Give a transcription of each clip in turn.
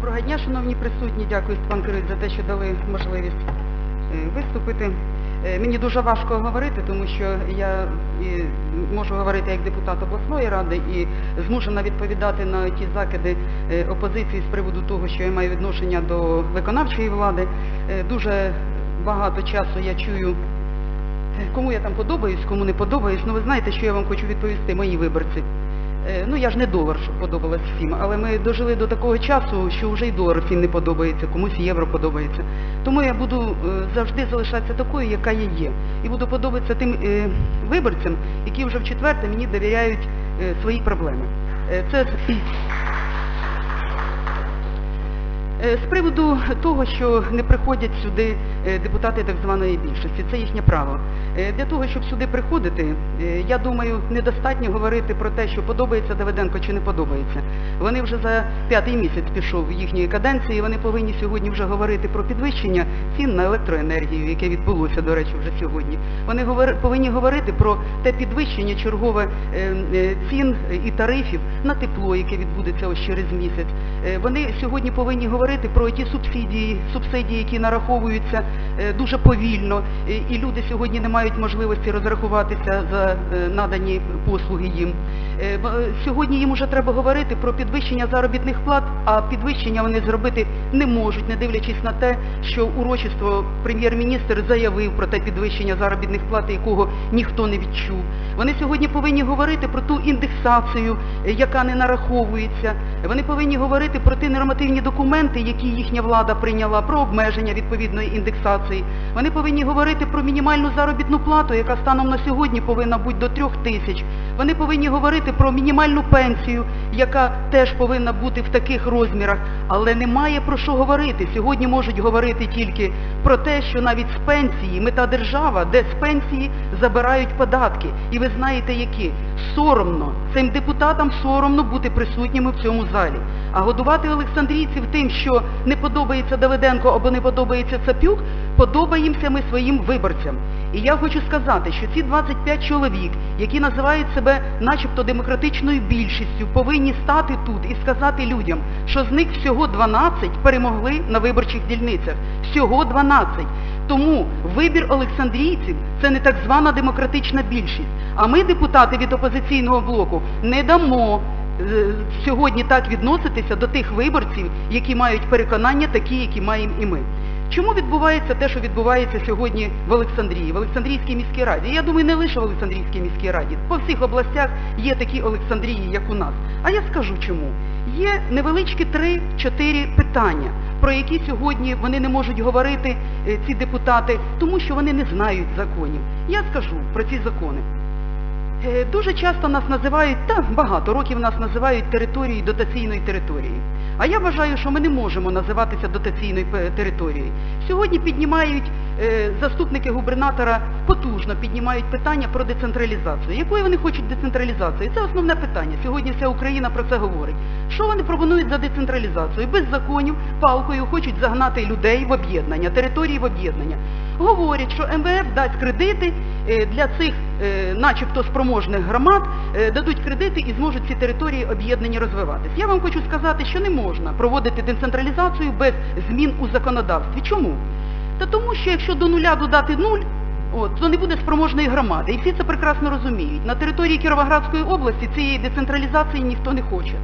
Доброго дня, шановні присутні. Дякую, пан Кирил, за те, що дали можливість е, виступити. Е, Мені дуже важко говорити, тому що я можу говорити як депутат обласної ради і змушена відповідати на ті закиди е, опозиції з приводу того, що я маю відношення до виконавчої влади. Дуже багато часу я чую, кому я там подобаюсь, кому не подобаюсь. Ну ви знаєте, що я вам хочу відповісти, мої виборці. Е, Ну я ж не долар, щоб подобалось всім, але ми дожили до такого часу, що вже й долар всім не подобається, комусь євро подобається. Тому я буду е, завжди залишатися такою, яка я є. І буду подобатися тим е, виборцям, які вже в четверте мені довіряють свої проблеми. Це з- Е, приводу того, що не приходять сюди е, депутати так званої більшості, це їхнє право. Е, Для того, щоб сюди приходити, я думаю, недостатньо говорити про те, що подобається Давиденко чи не подобається. Вони вже за п'ятий місяць пішов їхньої каденції, вони повинні сьогодні вже говорити про підвищення цін на електроенергію, яке відбулося, до речі, вже сьогодні. Вони повинні говорити про те підвищення чергове цін і тарифів на тепло, яке відбудеться ось через місяць. Вони сьогодні повинні говорити про ті субсидії, субсидії, які нараховуються е, дуже повільно, і люди сьогодні не мають можливості розрахуватися за е, надані послуги їм. Е, Сьогодні їм вже треба говорити про підвищення заробітних плат, а підвищення вони зробити не можуть, не дивлячись на те, що урочисто прем'єр-міністр заявив про те підвищення заробітних плат, якого ніхто не відчув. Вони сьогодні повинні говорити про ту індексацію, яка не нараховується. Вони повинні говорити про ті нормативні документи, які їхня влада прийняла, про обмеження відповідної індексації. Вони повинні говорити про мінімальну заробітну плату, яка станом на сьогодні повинна бути до трьох тисяч. Вони повинні говорити про мінімальну пенсію, яка теж повинна бути в таких розмірах, але немає про що говорити. Сьогодні можуть говорити тільки про те, що навіть з пенсії, ми та держава, де з пенсії забирають податки. І ви знаєте які. Соромно, цим депутатам соромно бути присутніми в цьому залі. А годувати олександрійців тим, що не подобається Давиденко або не подобається Цапюк, подобаємося ми своїм виборцям. І я хочу сказати, що ці 25 чоловік, які називають себе начебто демократичною більшістю, повинні стати тут і сказати людям, що з них всього 12 перемогли на виборчих дільницях. Всього 12. Тому вибір олександрійців – це не так звана демократична більшість. А ми, депутати від опозиційного блоку, не дамо е, сьогодні так відноситися до тих виборців, які мають переконання такі, які маємо і ми. Чому відбувається те, що відбувається сьогодні в Олександрії, в Олександрійській міській раді? Я думаю, не лише в Олександрійській міській раді. По всіх областях є такі Олександрії, як у нас. А я скажу чому. Є невеличкі три-чотири питання, про які сьогодні вони не можуть говорити, е, ці депутати, тому що вони не знають законів. Я скажу про ці закони. Е, Дуже часто нас називають, та багато років нас називають територією дотаційної території. А я вважаю, що ми не можемо називатися дотаційною пе- територією. Сьогодні піднімають е, заступники губернатора потужно піднімають питання про децентралізацію. Якої вони хочуть децентралізації? Це основне питання. Сьогодні вся Україна про це говорить. Що вони пропонують за децентралізацію? Без законів палкою хочуть загнати людей в об'єднання, території в об'єднання. Говорять, що МВФ дасть кредити е, для цих е, начебто спроможних громад, е, дадуть кредити і зможуть ці території об'єднані розвиватись. Я вам хочу сказати, що не можна проводити децентралізацію без змін у законодавстві. Чому? Та тому, що якщо до нуля додати нуль, от, то не буде спроможної громади. І всі це прекрасно розуміють. На території Кіровоградської області цієї децентралізації ніхто не хоче.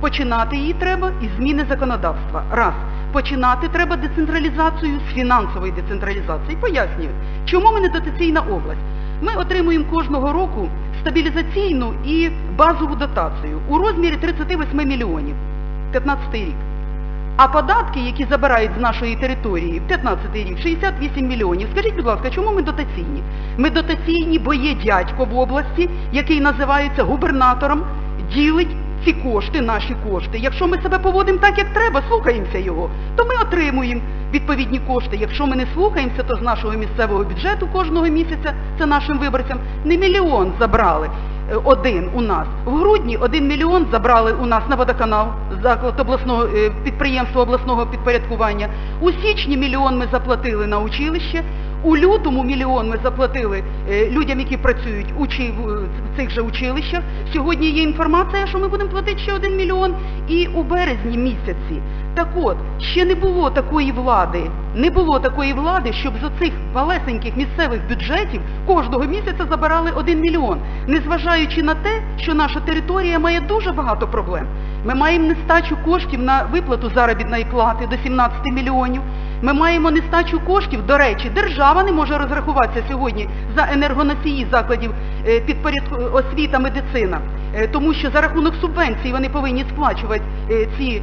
Починати її треба із зміни законодавства. Раз. Починати треба децентралізацію з фінансової децентралізації. Пояснюю, чому ми не дотаційна область? Ми отримуємо кожного року стабілізаційну і базову дотацію у розмірі 38 мільйонів 15 рік. А податки, які забирають з нашої території, 15 рік, 68 мільйонів. Скажіть, будь ласка, чому ми дотаційні? Ми дотаційні, бо є дядько в області, який називається губернатором, ділить ці кошти, наші кошти. Якщо ми себе поводимо так, як треба, слухаємося його, то ми отримуємо відповідні кошти. Якщо ми не слухаємося, то з нашого місцевого бюджету кожного місяця, це нашим виборцям, не мільйон забрали е, один у нас. В грудні один мільйон забрали у нас на водоканал, заклад обласного е, підприємства обласного підпорядкування. У січні мільйон ми заплатили на училище. У лютому мільйон ми заплатили е, людям, які працюють в цих же училищах. Сьогодні є інформація, що ми будемо платити ще один мільйон. І у березні місяці. Так от, ще не було такої влади, не було такої влади, щоб з оцих малесеньких місцевих бюджетів кожного місяця забирали один мільйон, незважаючи на те, що наша територія має дуже багато проблем. Ми маємо нестачу коштів на виплату заробітної плати до 17 мільйонів. Ми маємо нестачу коштів, до речі, держава не може розрахуватися сьогодні за енергоносії закладів е, підпорядку освіта, медицина, Е, тому що за рахунок субвенцій вони повинні сплачувати е, ці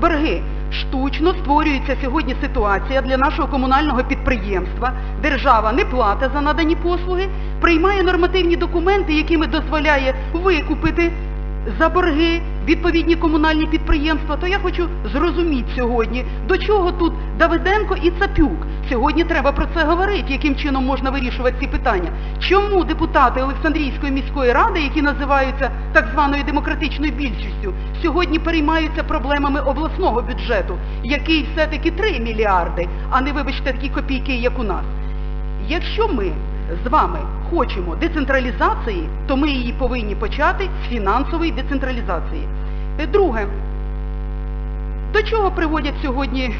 борги. Штучно створюється сьогодні ситуація для нашого комунального підприємства. Держава не платить за надані послуги, приймає нормативні документи, якими дозволяє викупити за борги відповідні комунальні підприємства, то я хочу зрозуміти сьогодні, до чого тут Давиденко і Цапюк. Сьогодні треба про це говорити, яким чином можна вирішувати ці питання. Чому депутати Олександрійської міської ради, які називаються так званою демократичною більшістю, сьогодні переймаються проблемами обласного бюджету, який все-таки 3 мільярди, а не, вибачте, такі копійки, як у нас? Якщо ми з вами хочемо децентралізації, то ми її повинні почати з фінансової децентралізації. Е, Друге, до чого приводять сьогодні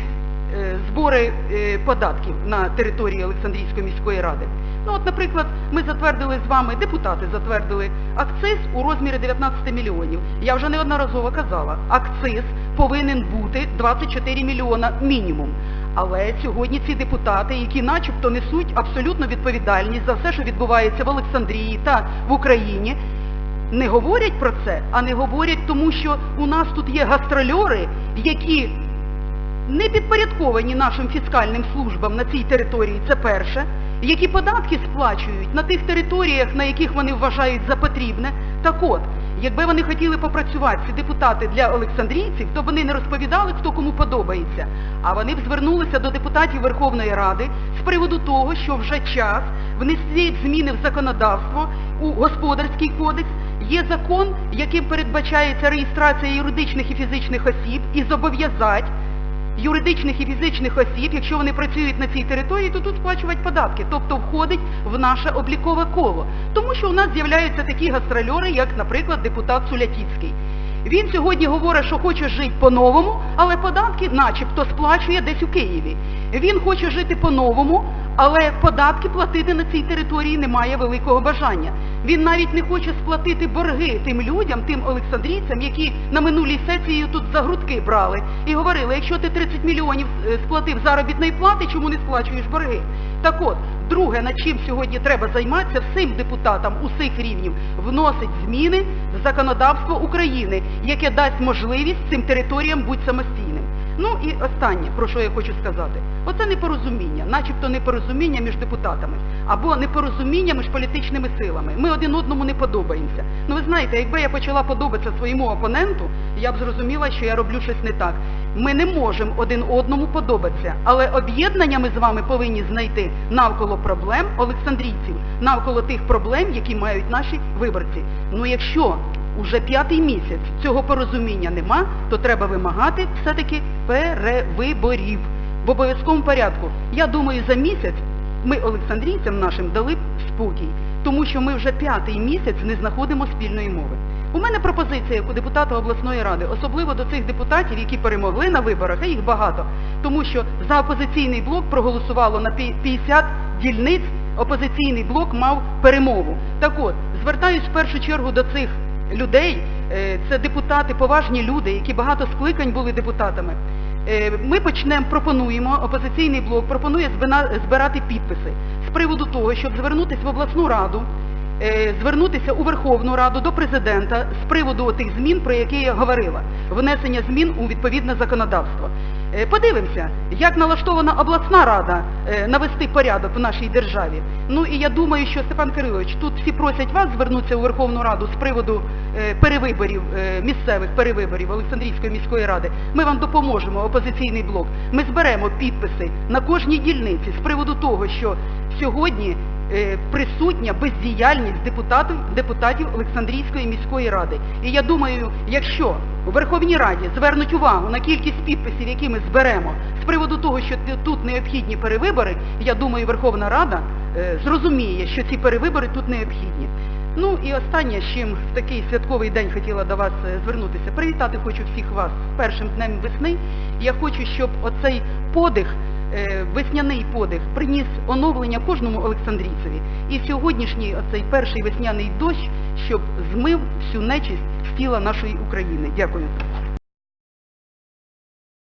е, збори е, податків на території Олександрійської міської ради? Ну от, наприклад, ми затвердили з вами, депутати затвердили акциз у розмірі 19 мільйонів. Я вже неодноразово казала, акциз повинен бути 24 мільйона мінімум. Але сьогодні ці депутати, які начебто несуть абсолютну відповідальність за все, що відбувається в Олександрії та в Україні, не говорять про це, а не говорять тому, що у нас тут є гастрольори, які не підпорядковані нашим фіскальним службам на цій території, це перше, які податки сплачують на тих територіях, на яких вони вважають за потрібне. Так от, якби вони хотіли попрацювати, ці депутати для олександрійців, то вони не розповідали, хто кому подобається, а вони б звернулися до депутатів Верховної Ради з приводу того, що вже час внесли зміни в законодавство у господарський кодекс, Є закон, яким передбачається реєстрація юридичних і фізичних осіб і зобов'язать юридичних і фізичних осіб, якщо вони працюють на цій території, то тут сплачувати податки, тобто входить в наше облікове коло. Тому що у нас з'являються такі гастрольори, як, наприклад, депутат Сулятіцький. Він сьогодні говорить, що хоче жити по-новому, але податки начебто сплачує десь у Києві. Він хоче жити по-новому, але податки платити на цій території немає великого бажання. Він навіть не хоче сплатити борги тим людям, тим олександрійцям, які на минулій сесії тут за грудки брали і говорили, якщо ти 30 мільйонів е, сплатив заробітної плати, чому не сплачуєш борги? Так от, друге, над чим сьогодні треба займатися всім депутатам усіх рівнів, вносить зміни в законодавство України, яке дасть можливість цим територіям бути самостійним. Ну і останнє, про що я хочу сказати. Оце непорозуміння, начебто непорозуміння між депутатами, або непорозуміння між політичними силами. Ми один одному не подобаємося. Ну ви знаєте, якби я почала подобатися своєму опоненту, я б зрозуміла, що я роблю щось не так. Ми не можемо один одному подобатися, але об'єднання ми з вами повинні знайти навколо проблем олександрійців, навколо тих проблем, які мають наші виборці. Ну якщо уже п'ятий місяць цього порозуміння нема, то треба вимагати все-таки перевиборів в обов'язковому порядку. Я думаю, за місяць ми олександрійцям нашим дали б спокій, тому що ми вже п'ятий місяць не знаходимо спільної мови. У мене пропозиція як у депутата обласної ради, особливо до цих депутатів, які перемогли на виборах, а їх багато, тому що за опозиційний блок проголосувало на пі- 50 дільниць, опозиційний блок мав перемогу. Так от, звертаюсь в першу чергу до цих людей, е, це депутати, поважні люди, які багато скликань були депутатами. Е, Ми почнемо, пропонуємо, опозиційний блок пропонує збирати підписи з приводу того, щоб звернутися в обласну раду, е, звернутися у Верховну Раду до президента з приводу тих змін, про які я говорила, внесення змін у відповідне законодавство. Е, Подивимося, як налаштована обласна рада е, навести порядок в нашій державі. Ну і я думаю, що Степан Кирилович, тут всі просять вас звернутися у Верховну Раду з приводу е, перевиборів, місцевих перевиборів Олександрійської міської ради. Ми вам допоможемо, опозиційний блок. Ми зберемо підписи на кожній дільниці з приводу того, що сьогодні присутня бездіяльність депутатів, депутатів Олександрійської міської ради. І я думаю, якщо у Верховній Раді звернуть увагу на кількість підписів, які ми зберемо, з приводу того, що тут необхідні перевибори, я думаю, Верховна Рада е, зрозуміє, що ці перевибори тут необхідні. Ну і останнє, з чим в такий святковий день хотіла до вас е, звернутися. Привітати хочу всіх вас з першим днем весни. Я хочу, щоб оцей подих, е, весняний подих, приніс оновлення кожному Олександрійцеві. І сьогоднішній оцей перший весняний дощ, щоб змив всю нечисть з тіла нашої України. Дякую.